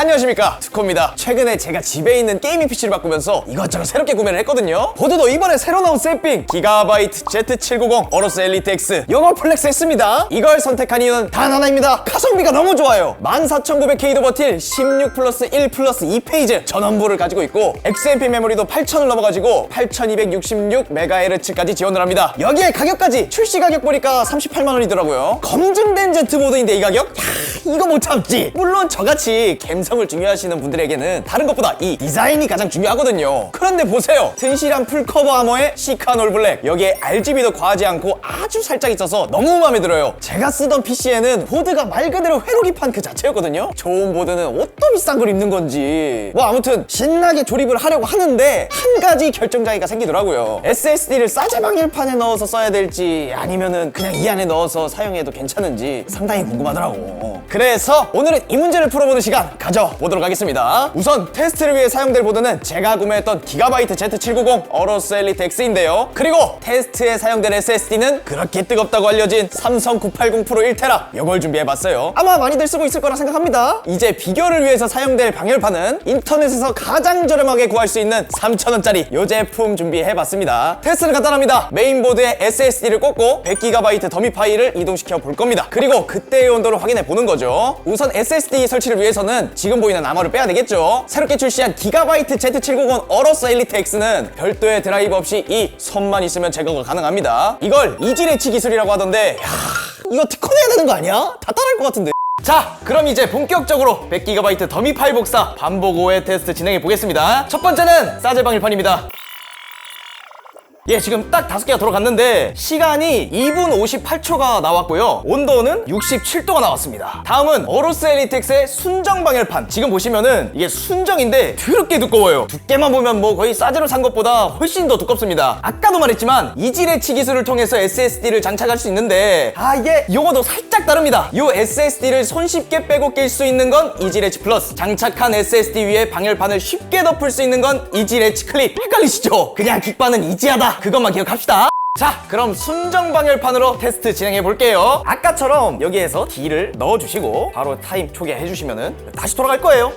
안녕하십니까? 투코입니다. 최근에 제가 집에 있는 게이밍 PC를 바꾸면서 이것저것 새롭게 구매를 했거든요. 보드도 이번에 새로 나온 셀핑 기가바이트 Z790 어로스 엘리트 X 이걸 플렉스 했습니다. 이걸 선택한 이유는 단 하나입니다. 가성비가 너무 좋아요. 14900K도 버틸 16 플러스 1 플러스 2페이지 전원부를 가지고 있고 XMP 메모리도 8000을 넘어가지고 8266MHz까지 지원을 합니다. 여기에 가격까지 출시 가격 보니까 38만원이더라고요. 검증된 Z보드인데 이 가격? 야, 이거 못 참지. 물론 저같이 감성 을 중요하시는 분들에게는 다른 것보다 이 디자인이 가장 중요하거든요. 그런데 보세요. 튼실한 풀커버 아머에 시크한 올블랙. 여기에 RGB도 과하지 않고 아주 살짝 있어서 너무 마음에 들어요. 제가 쓰던 PC에는 보드가 말 그대로 회로기판 그 자체였거든요. 좋은 보드는 옷도 비싼 걸 입는 건지. 뭐 아무튼 신나게 조립을 하려고 하는데 한 가지 결정장애가 생기더라고요. SSD를 싸제방일판에 넣어서 써야 될지 아니면은 그냥 이 안에 넣어서 사용해도 괜찮은지 상당히 궁금하더라고. 그래서 오늘은 이 문제를 풀어보는 시간 가져 보도록 하겠습니다. 우선 테스트를 위해 사용될 보드는 제가 구매했던 기가바이트 Z790 어로스 엘리트 X인데요. 그리고 테스트에 사용된 SSD는 그렇게 뜨겁다고 알려진 삼성 980 프로 1테라 이걸 준비해봤어요. 아마 많이들 쓰고 있을 거라 생각합니다. 이제 비교를 위해서 사용될 방열판은 인터넷에서 가장 저렴하게 구할 수 있는 3,000원짜리 이 제품 준비해봤습니다. 테스트는 간단합니다. 메인보드에 SSD를 꽂고 100GB 더미 파일을 이동시켜 볼 겁니다. 그리고 그때의 온도를 확인해 보는 거죠. 우선 SSD 설치를 위해서는 지금 보이는 암호를 빼야 되겠죠? 새롭게 출시한 기가바이트 Z790 어로스 엘리트 X는 별도의 드라이브 없이 이 손만 있으면 제거가 가능합니다. 이걸 이지레치 기술이라고 하던데 야, 이거 특허내야 되는 거 아니야? 다 따라할 것 같은데. 자 그럼 이제 본격적으로 100GB 더미 파일 복사 반복 5회 테스트 진행해 보겠습니다. 첫 번째는 싸제방일판입니다 예, 지금 딱 다섯 개가 돌아갔는데 시간이 2분 58초가 나왔고요. 온도는 67도가 나왔습니다. 다음은 어로스 엘리텍스의 순정 방열판. 지금 보시면은 이게 순정인데 더럽게 두꺼워요. 두께만 보면 뭐 거의 싸제로 산 것보다 훨씬 더 두껍습니다. 아까도 말했지만 이지레치 기술을 통해서 SSD를 장착할 수 있는데 아 이게 요거도 살짝 다릅니다. 요 SSD를 손쉽게 빼고 낄 수 있는 건 이지레치 플러스. 장착한 SSD 위에 방열판을 쉽게 덮을 수 있는 건 이지레치 클립. 헷갈리시죠? 그냥 킥반은 이지하다. 그것만 기억합시다. 자, 그럼 순정 방열판으로 테스트 진행해 볼게요. 아까처럼 여기에서 D를 넣어주시고 바로 타임 초기화해 주시면은 다시 돌아갈 거예요.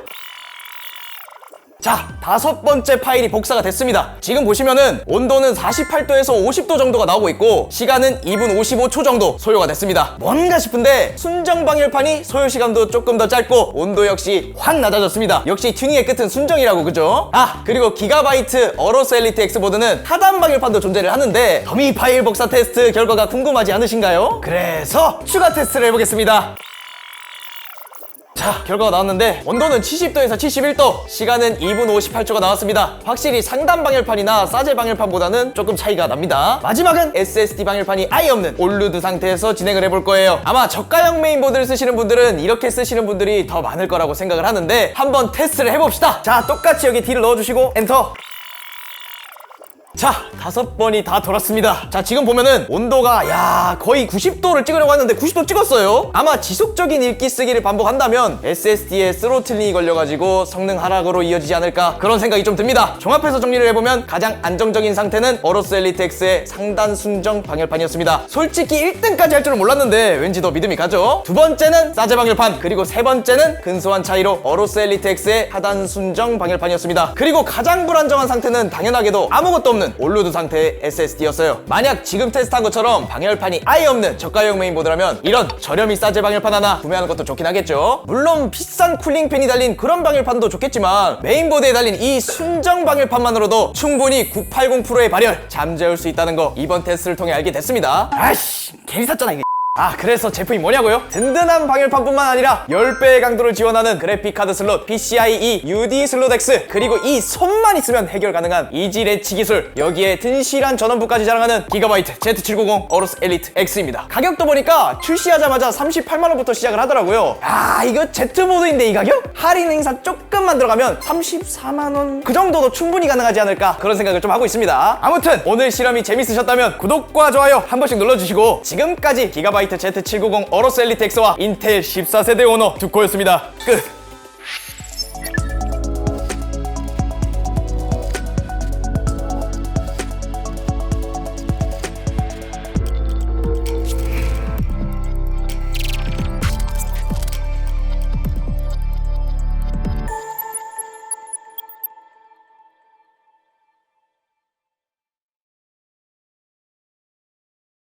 자, 다섯 번째 파일이 복사가 됐습니다. 지금 보시면은 온도는 48도에서 50도 정도가 나오고 있고 시간은 2분 55초 정도 소요가 됐습니다. 뭔가 싶은데 순정 방열판이 소요 시간도 조금 더 짧고 온도 역시 확 낮아졌습니다. 역시 튜닝의 끝은 순정이라고 그죠? 아, 그리고 기가바이트 어로스 엘리트 X보드는 하단 방열판도 존재를 하는데 더미 파일 복사 테스트 결과가 궁금하지 않으신가요? 그래서 추가 테스트를 해보겠습니다. 자 결과가 나왔는데 온도는 70도에서 71도 시간은 2분 58초가 나왔습니다. 확실히 상단 방열판이나 싸제 방열판보다는 조금 차이가 납니다. 마지막은 SSD 방열판이 아예 없는 올루드 상태에서 진행을 해볼 거예요. 아마 저가형 메인보드를 쓰시는 분들은 이렇게 쓰시는 분들이 더 많을 거라고 생각을 하는데 한번 테스트를 해봅시다. 자 똑같이 여기 D를 넣어주시고 엔터 자 다섯 번이 다 돌았습니다. 자 지금 보면은 온도가 야 거의 90도를 찍으려고 했는데 90도 찍었어요. 아마 지속적인 읽기 쓰기를 반복한다면 SSD에 스로틀링이 걸려가지고 성능 하락으로 이어지지 않을까 그런 생각이 좀 듭니다. 종합해서 정리를 해보면 가장 안정적인 상태는 어로스 엘리트 X의 상단 순정 방열판이었습니다. 솔직히 1등까지 할 줄은 몰랐는데 왠지 더 믿음이 가죠? 두 번째는 싸제 방열판 그리고 세 번째는 근소한 차이로 어로스 엘리트 X의 하단 순정 방열판이었습니다. 그리고 가장 불안정한 상태는 당연하게도 아무것도 없는 올루드 상태의 SSD였어요. 만약 지금 테스트한 것처럼 방열판이 아예 없는 저가형 메인보드라면 이런 저렴이 싸제 방열판 하나 구매하는 것도 좋긴 하겠죠. 물론 비싼 쿨링팬이 달린 그런 방열판도 좋겠지만 메인보드에 달린 이 순정 방열판만으로도 충분히 980 프로의 발열 잠재울 수 있다는 거 이번 테스트를 통해 알게 됐습니다. 아이씨 괜히 샀잖아 이게. 아 그래서 제품이 뭐냐고요? 든든한 방열판뿐만 아니라 10배의 강도를 지원하는 그래픽카드 슬롯 PCIe UD 슬롯 X 그리고 이 손만 있으면 해결 가능한 이지 레치 기술 여기에 튼실한 전원부까지 자랑하는 기가바이트 Z790 어로스 엘리트 X입니다 가격도 보니까 출시하자마자 38만원부터 시작을 하더라고요 아 이거 Z보드인데 이 가격? 할인 행사 조금만 들어가면 34만원 그 정도도 충분히 가능하지 않을까 그런 생각을 좀 하고 있습니다. 아무튼 오늘 실험이 재밌으셨다면 구독과 좋아요 한 번씩 눌러주시고 지금까지 기가바이트 Z790 어로스 엘리트 X와 인텔 14세대 오너 두코였습니다. 끝